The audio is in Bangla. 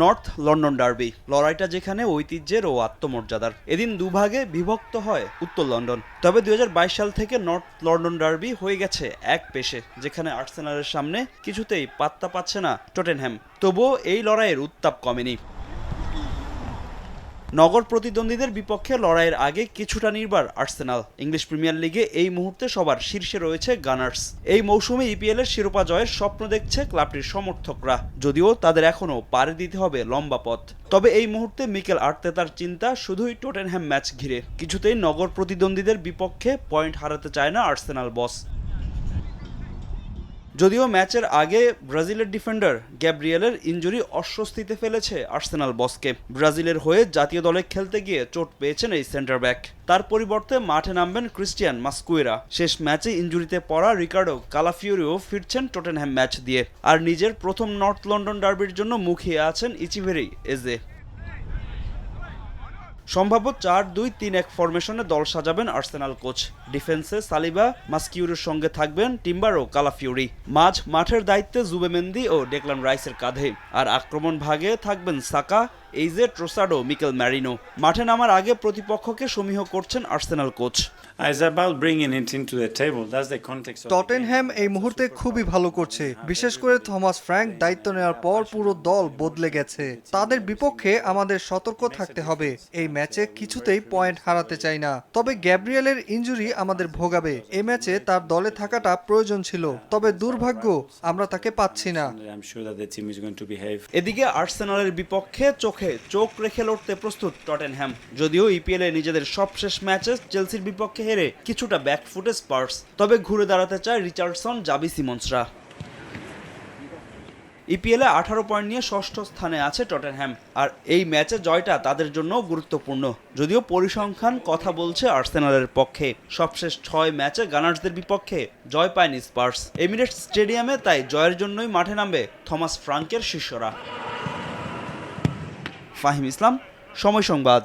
নর্থ লন্ডন ডার্বি, লড়াইটা যেখানে ঐতিহ্যের ও আত্মমর্যাদার। এদিন দুভাগে বিভক্ত হয় উত্তর লন্ডন। তবে দুই হাজার বাইশ সাল থেকে নর্থ লন্ডন ডার্বি হয়ে গেছে এক পেশে, যেখানে আর্সেনালের সামনে কিছুতেই পাত্তা পাচ্ছে না টটেনহ্যাম। তবুও এই লড়াইয়ের উত্তাপ কমেনি। নগর প্রতিদ্বন্দ্বীদের বিপক্ষে লড়াইয়ের আগে কিছুটা নির্বার আর্সেনাল। ইংলিশ প্রিমিয়ার লিগে এই মুহূর্তে সবার শীর্ষে রয়েছে গানার্স। এই মৌসুমে ইপিএল এর শিরোপা জয়ের স্বপ্ন দেখছে ক্লাবটির সমর্থকরা। যদিও তাদের এখনও পাড়ি দিতে হবে লম্বা পথ। তবে এই মুহূর্তে মিকেল আর্তেতার চিন্তা শুধুই টোটেনহ্যাম ম্যাচ ঘিরে। কিছুতেই নগর প্রতিদ্বন্দ্বীদের বিপক্ষে পয়েন্ট হারাতে চায় না আর্সেনাল বস। যদিও ম্যাচের আগে ব্রাজিলের ডিফেন্ডার গ্যাব্রিয়েলের ইঞ্জুরি অস্বস্তিতে ফেলেছে আর্সেনাল বসকে। ব্রাজিলের হয়ে জাতীয় দলে খেলতে গিয়ে চোট পেয়েছেন এই সেন্টার ব্যাক। তার পরিবর্তে মাঠে নামবেন ক্রিস্টিয়ান মাস্কুয়েরা। শেষ ম্যাচে ইঞ্জুরিতে পড়া রিকার্ডো কালাফিওরিও ফিরছেন টটেনহ্যাম ম্যাচ দিয়ে। আর নিজের প্রথম নর্থ লন্ডন ডার্বির জন্য মুখিয়ে আছেন ইচিভেরি এজে। সম্ভাব্য চার দুই তিন এক ফরমেশনে দল সাজাবেন আর্সেনাল কোচ ডিফেন্সে সালিবা, মাস্কিউরের সঙ্গে থাকবেন টিম্বার ও কালাফিউরি। মাঝ মাঠের দায়িত্বে জুবেমেন্দি ও ডেকলান রাইসের কাঁধে। আর আক্রমণ ভাগে থাকবেন সাকা এইজে ট্রোসাডো মিকেল ম্যারিনো মাঠে নামার আগে প্রতিপক্ষকে সমীহ করছেন আর্সেনাল কোচ. টটেনহ্যাম এই মুহূর্তে খুবই ভালো করছে। বিশেষ করে থমাস ফ্র্যাঙ্ক দায়িত্ব নেওয়ার পর পুরো দল বদলে গেছে। তাদের বিপক্ষে আমাদের সতর্ক থাকতে হবে। এই ম্যাচে কিছুতেই পয়েন্ট হারাতে চাই না। তবে গ্যাব্রিয়েলের ইনজুরি আমাদের ভোগাবে। এই ম্যাচে তার দলে থাকাটা প্রয়োজন ছিল। তবে দুর্ভাগ্য আমরা তাকে পাচ্ছি না। এদিকে আর্সেনালের বিপক্ষে চোখে চোখ রেখে লড়তে প্রস্তুত টটেনহ্যাম। যদিও ইপিএল এ নিজেদের সবশেষ ম্যাচে চেলসির বিপক্ষে হেরে কিছুটা ব্যাকফুটে স্পার্স তবে ঘুরে দাঁড়াতে চায় রিচার্ডসন জাবি সিমন্সরা। ইপিএলে আঠারো পয়েন্ট নিয়ে ষষ্ঠ স্থানে আছে টটেনহ্যাম। আর এই ম্যাচে জয়টা তাদের জন্য গুরুত্বপূর্ণ। যদিও পরিসংখ্যান কথা বলছে আর্সেনালের পক্ষে। সবশেষ ছয় ম্যাচে গানার্সদের বিপক্ষে জয় পায়নি স্পার্স এমিরেটস স্টেডিয়ামে তাই জয়ের জন্যই মাঠে নামবে থমাস ফ্রাঙ্কের শিষ্যরা। ফাহিম ইসলাম সময় সংবাদ।